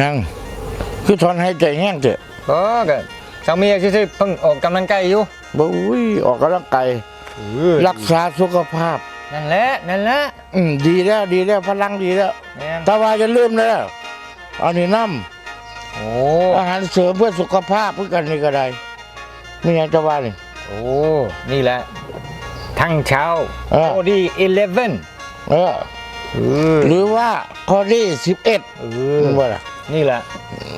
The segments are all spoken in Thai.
ยังคือถอนหายใจแห้งเถอะเออก็สามีซื่อๆเพิ่งออกกำลังกายอยู่บุ้ยออกกำลังกายรักษาสุขภาพ นั่นแหละนั่นแหละอืมดีแล้วดีแล้วพลังดีแล้วแม่นแต่ว่าจะลืมแล้วอันนี้น้โอ้ำอาหารเสริมเพื่อสุขภาพเพื่อกันนี่ก็ได้ไม่อยากจะว่านี่ โอ้ นี่แหละ ทั้งเช้าเออ โอดี11เออเออหรือว่าคอดี้สิบเอ็ดเอมึงอว่าล่ะ นี่แหละ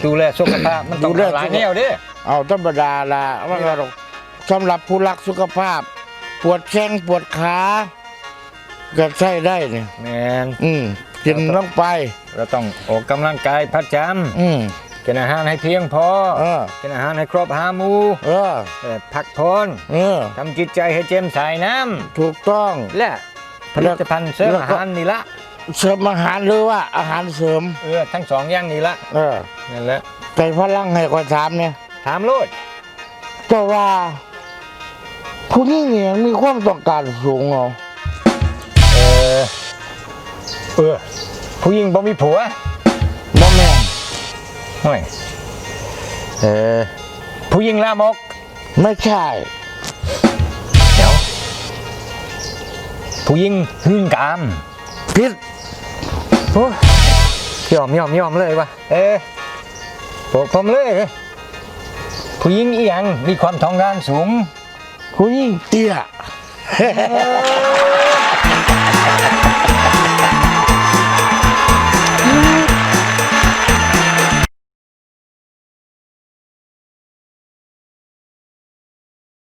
ดูแลสุขภาพมันต้องดูแล หลายสุขแนวเด้อเอาธรรมดาละว่าไงหรอกสำหรับผู้รักสุขภาพ ปวดแข้งปวดขาก็ใช้ได้เนี่ยแมนอืมกินลงไป เราต้องออกกำลังกายประจอืมำ กินอาหารให้เพียงพอเออ กินอาหารให้ครบห้าหมู่เออ เอ่อพักผ่อนเออ ทำจิตใจให้เจ่มใสน้ถูกต้องำและผลิตภัณฑ์เสริมแล้วอาก็หารนี่ละเสริมอาหารหรือว่าอาหารเสริม เออทั้งสองอย่างนี่ละเออนั่นแหละใจพลังให้คอยถามเนี่ยถามโลดแต่ว่า ผู้หญิงเนี่ยมีความต้องการสูงเหรอเออเออผู้หญิงบ่มีผัวบ่แม่น ห่วยเออผู้หญิงลามก ไม่ใช่ เดี๋ยว ผู้หญิงหื่นกามพิษโอ้ยยอมยอมยอมเลยวะเออผมผมเลยเออผู้หญิงอีหยังมีความท้องด้านสูง ผู้หญิงเตี้ย